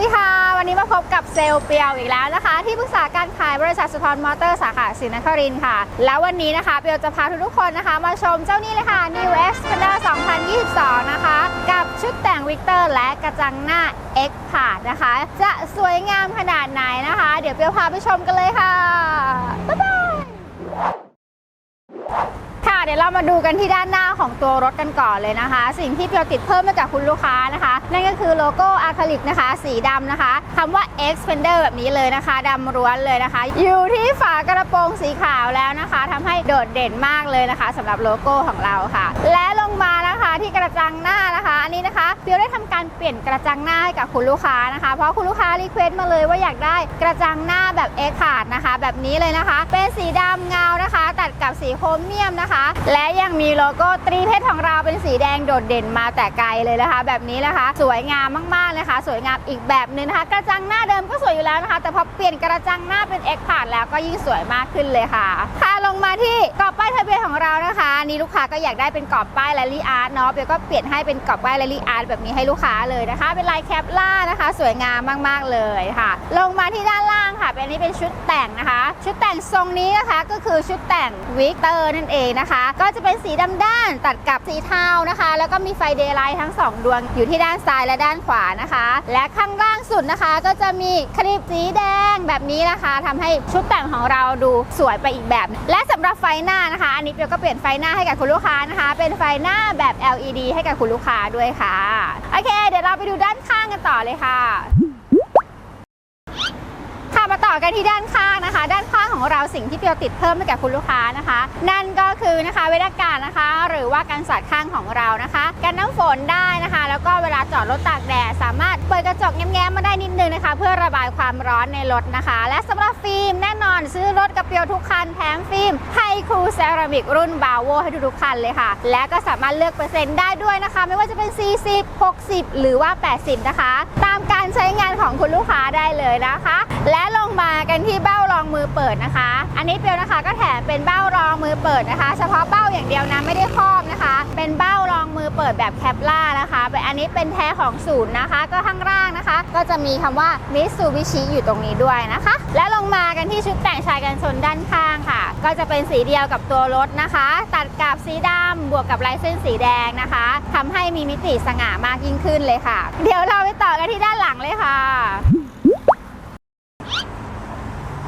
ดีค่ะ วันนี้มาพบกับเซลเปียวอีกแล้วนะคะ ที่ปรึกษาการขายบริษัทสุทรมอเตอร์สาขาศรีนครินค่ะ แล้ววันนี้นะคะเปียวจะพาทุกๆคนนะคะ มาชมเจ้านี้เลยค่ะ New X Xpander 2022 นะคะ กับชุดแต่งวิกเตอร์และกระจังหน้า X p a r t นะคะ จะสวยงามขนาดไหนนะคะ เดี๋ยวเปียวพาไปชมกันเลยค่ะบ๊ายบาย ดี๋ยวเรามาดูกันที่ด้านหน้าของตัวรถกันก่อนเลยนะคะ สิ่งที่เปียวติดเพิ่มมาจากคุณลูกค้านะคะ นั่นก็คือโลโก้อะคริลิกนะคะ สีดำนะคะคำว่า X Fender แบบนี้เลยนะคะดำล้วนเลยนะคะ อยู่ที่ฝากระโปรงสีขาวแล้วนะคะทำให้โดดเด่นมากเลยนะคะสำหรับโลโก้ของเราค่ะ และลงมานะะที่กระจังหน้านะคะอันนี้นะคะเปียวได้ทำการเปลี่ยนกระจังหน้าให้กับคุณลูกค้านะคะ เพราะคุณลูกค้ารีเควสต์มาเลยว่าอยากได้กระจังหน้าแบบ X ขาดนะคะ แบบนี้เลยนะคะ เป็นสีดำเงานะคะ ตัดกับสีโครเมียมนะคะ และยังมีโลโก้ตรีเพชรของเราเป็นสีแดงโดดเด่นมาแต่ไกลเลยนะคะ แบบนี้นะคะ สวยงามมากๆเลยค่ะ สวยงามอีกแบบหนึงนะคะ กระจังหน้าเดิมก็สวยอยู่แล้วนะคะ แต่พอเปลี่ยนกระจังหน้าเป็น X ผ่านแล้วก็ยิ่งสวยมากขึ้นเลยค่ะ ค่ะลงมาที่กรอบป้ายทะเบียนของเรานะคะนี่ลูกค้าก็อยากได้เป็นกรอบป้ายแลลี่อาร์ตเนาะเปียก็เปลี่ยนให้เป็นกรอบป้ายแรลลี่อาร์ตแบบนี้ให้ลูกค้าเลยนะคะ เป็นลายแคปล่านะคะ สวยงามมากๆเลยค่ะ ลงมาที่ด้านล่างค่ะเป็นอันนี้เป็นชุดแต่งนะคะ ชุดแต่งทรงนี้นะคะก็คือชุดแต่งวิกเตอร์นั่นเองนะคะ ก็จะเป็นสีดำด้านตัดกับสีเทานะคะ แล้วก็มีไฟเดย์ไลท์ทั้งสองดวงอยู่ที่ด้านซ้ายและด้านขวานะคะ และข้างล่างสุดนะคะ ก็จะมีคลิปสีแดงแบบนี้นะคะทำให้ชุดแต่งของเราดูสวยไปอีกแบบ และสำหรับไฟหน้านะคะ อันนี้เปียวก็เปลี่ยนไฟหน้าให้กับคุณลูกค้านะคะ เป็นไฟหน้าแบบ LED ให้กับคุณลูกค้าด้วยค่ะ โอเค เดี๋ยวเราไปดูด้านข้างกันต่อเลยค่ะ ต่อกันที่ด้านข้างนะคะ ด้านข้างของเราสิ่งที่เปียวติดเพิ่มให้กับคุณลูกค้านะคะ นั่นก็คือนะคะเวลากาศนะคะ หรือว่าการสาดข้างของเรานะคะกันน้ำฝนได้นะคะ แล้วก็เวลาจอดรถตากแดดสามารถเปิดกระจกแง้มๆมาได้นิดนึงนะคะ เพื่อระบายความร้อนในรถนะคะ และสำหรับฟิล์มแน่นอนซื้อรถกับเปียวทุกคันแถมฟิล์มไฮคูเซรามิกรุ่นบาโวให้ทุกๆคันเลยค่ะ และก็สามารถเลือกเปอร์เซ็นต์ได้ด้วยนะคะ ไม่ว่าจะเป็น 40 60 หรือว่า 80 นะคะ ตามการใช้งานของคุณลูกค้าได้เลยนะคะ เปิดนะคะ อันนี้เปียวนะคะก็แถมเป็นเบ้ารองมือเปิดนะคะ เฉพาะเบ้าอย่างเดียวนะไม่ได้ครอบนะคะ เป็นเบ้ารองมือเปิดแบบแคปล่านะคะเป็นอันนี้เป็นแท้ของศูนย์นะคะ ก็ข้างล่างนะคะ ก็จะมีคำว่ามิสูบิชิอยู่ตรงนี้ด้วยนะคะ และลงมากันที่ชุดแต่งชายกันชนด้านข้างค่ะ ก็จะเป็นสีเดียวกับตัวรถนะคะ ตัดกับสีดำบวกกับลายเส้นสีแดงนะคะทำให้มีมิติสง่ามากยิ่งขึ้นเลยค่ะ เดี๋ยวเราไปต่อกันที่ด้านหลังเลยค่ะ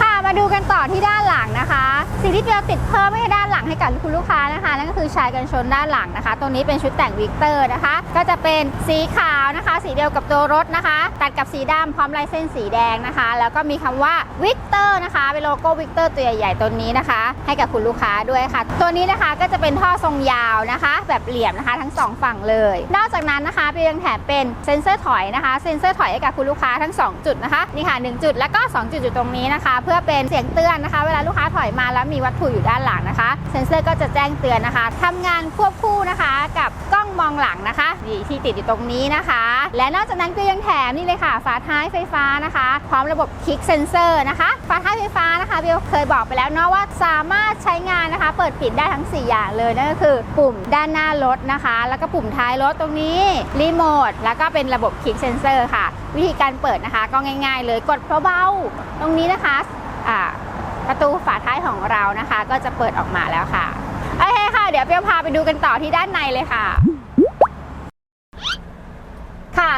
ค่ะมา ดูกันต่อที่ด้านหลังนะคะ สิ่งที่เปียวติดเพิ่มให้ด้านหลังให้กับคุณลูกค้านะคะ นั่นก็คือชายกันชนด้านหลังนะคะตรงนี้เป็นชุดแต่งวิกเตอร์นะคะ ก็จะเป็นสีขาวนะคะ สีเดียวกับตัวรถนะคะ ตัดกับสีดำพร้อมลายเส้นสีแดงนะคะ แล้วก็มีคำว่าวิกเตอร์นะคะ เป็นโลโก้วิกเตอร์ตัวใหญ่ๆตัวนี้นะคะ ให้กับคุณลูกค้าด้วยค่ะ ตัวนี้นะคะก็จะเป็นท่อทรงยาวนะคะ แบบเหลี่ยมนะคะ ทั้งสองฝั่งเลย นอกจากนั้นนะคะเปียวยังแถมเป็นเซ็นเซอร์ถอยนะคะ เซ็นเซอร์ถอยให้กับคุณลูกค้าทั้งสองจุดนะคะ นี่ค่ะหนึ่งจุดแล้วก็สองจุดอยู่ตรงนี้นะคะ เพื่อเป็นเสียงเตือนนะคะ เวลาลูกค้าถอยมาแล้วมีีวัตถุอยู่ด้านหลังนะคะ เซ็นเซอร์ก็จะแจ้งเตือนนะคะทำงานควบคู่นะคะ กับกล้องมองหลังนะคะนี่ที่ติดอยู่ตรงนี้นะคะ และนอกจากนั้นก็ยังแถมนี่เลยค่ะ ฝาท้ายไฟฟ้านะคะ พร้อมระบบคลิกเซนเซอร์นะคะ ฝาท้ายไฟฟ้านะคะเบลเคยบอกไปแล้วเนาะว่าสามารถใช้งานนะคะ เปิดปิดได้ทั้ง 4 อย่างเลยนั่นก็คือปุ่มด้านหน้ารถนะคะ แล้วก็ปุ่มท้ายรถตรงนี้รีโมทแล้วก็เป็นระบบคลิกเซนเซอร์ค่ะ วิธีการเปิดนะคะก็ง่าย ๆ เลยกดเบาๆตรงนี้นะคะอ่า ประตูฝาท้ายของเรานะคะ ก็จะเปิดออกมาแล้วค่ะโอเคค่ะ เดี๋ยวเปียวพาไปดูกันต่อที่ด้านในเลยค่ะค่ะ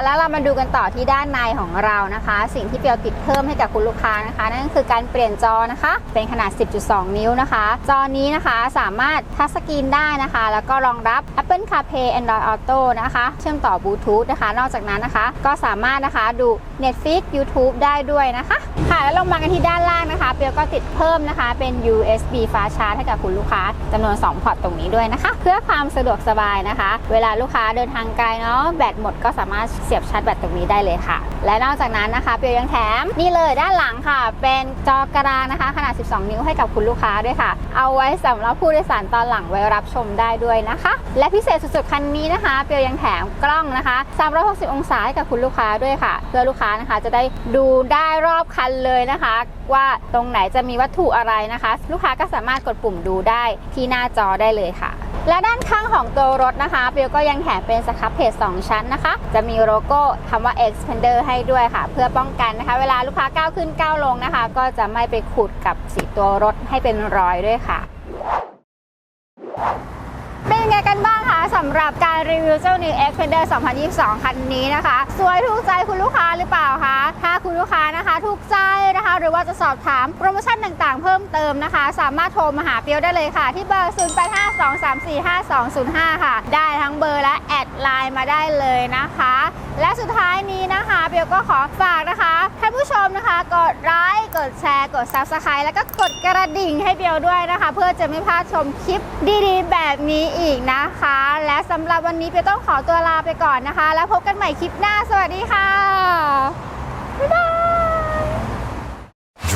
แล้วเรามาดูกันต่อที่ด้านในของเรานะคะ สิ่งที่เปียวติดเพิ่มให้กับคุณลูกค้านะคะ นั่นก็คือการเปลี่ยนจอนะคะ เป็นขนาด 10.2 นิ้วนะคะ จอนี้นะคะสามารถทัชสกรีนได้นะคะ แล้วก็รองรับ Apple CarPlay Android Auto นะคะ เชื่อมต่อบลูทูธนะคะ นอกจากนั้นนะคะ ก็สามารถนะคะดู Netflix YouTube ได้ด้วยนะคะค่ะแล้วลงมากันที่ด้านล่างนะคะเปียวก็ติดเพิ่มนะคะ เป็น USB fast charge ให้กับคุณลูกค้าจำนวน 2 พอร์ตตรงนี้ด้วยนะคะ เพื่อความสะดวกสบายนะคะ เวลาลูกค้าเดินทางไกลเนาะแบตหมดก็สามารถเสียบชาร์จแบตตรงนี้ได้เลยค่ะ และนอกจากนั้นนะคะเปียวยังแถมนี่เลยด้านหลังค่ะ เป็นจอกระดานนะคะ ขนาด 12 นิ้วให้กับคุณลูกค้าด้วยค่ะ เอาไว้สำหรับผู้โดยสารตอนหลังไว้รับชมได้ด้วยนะคะ และพิเศษสุดๆคันนี้นะคะเปียวยังแถมกล้องนะคะ 360 องศาให้กับคุณลูกค้าด้วยค่ะ เพื่อลูกค้านะคะจะได้ดูได้รอบคันเลยนะคะ ว่าตรงไหนจะมีวัตถุอะไรนะคะ ลูกค้าก็สามารถกดปุ่มดูได้ที่หน้าจอได้เลยค่ะ และด้านข้างของตัวรถนะคะเปียวก็ยังแถมเป็นสครับเพจ2ชั้นนะคะ จะมีโลโก้คำว่า Expander ให้ด้วยค่ะ เพื่อป้องกันนะคะ เวลาลูกค้าก้าวขึ้นก้าวลงนะคะ ก็จะไม่ไปขูดกับสีตัวรถให้เป็นรอยด้วยค่ะเป็นยังไงกันบ้างคะสำหรับการรีวิวเจ้า New Xpander 2022 คันนี้นะคะ สวยถูกใจคุณลูกค้าหรือเปล่าคะ ถ้าคุณลูกค้านะคะ ถูกใจ หรือว่าจะสอบถามโปรโมชั่นต่างๆ เพิ่มเติมนะคะ สามารถโทรมาหาเปียวได้เลยค่ะ ที่เบอร์ 0852345205 ค่ะ ได้ทั้งเบอร์และแอดไลน์มาได้เลยนะคะ และสุดท้ายนี้นะคะเปียวก็ขอฝากนะคะท่านผู้ชมนะคะกดไลค์กดแชร์ กด Subscribe แล้วก็กดกระดิ่งให้เปียวด้วยนะคะ เพื่อจะไม่พลาดชมคลิปดีๆ แบบนี้อีกนะคะ และสำหรับวันนี้เปียวต้องขอตัวลาไปก่อนนะคะ แล้วพบกันใหม่คลิปหน้าสวัสดีค่ะบ๊ายบาย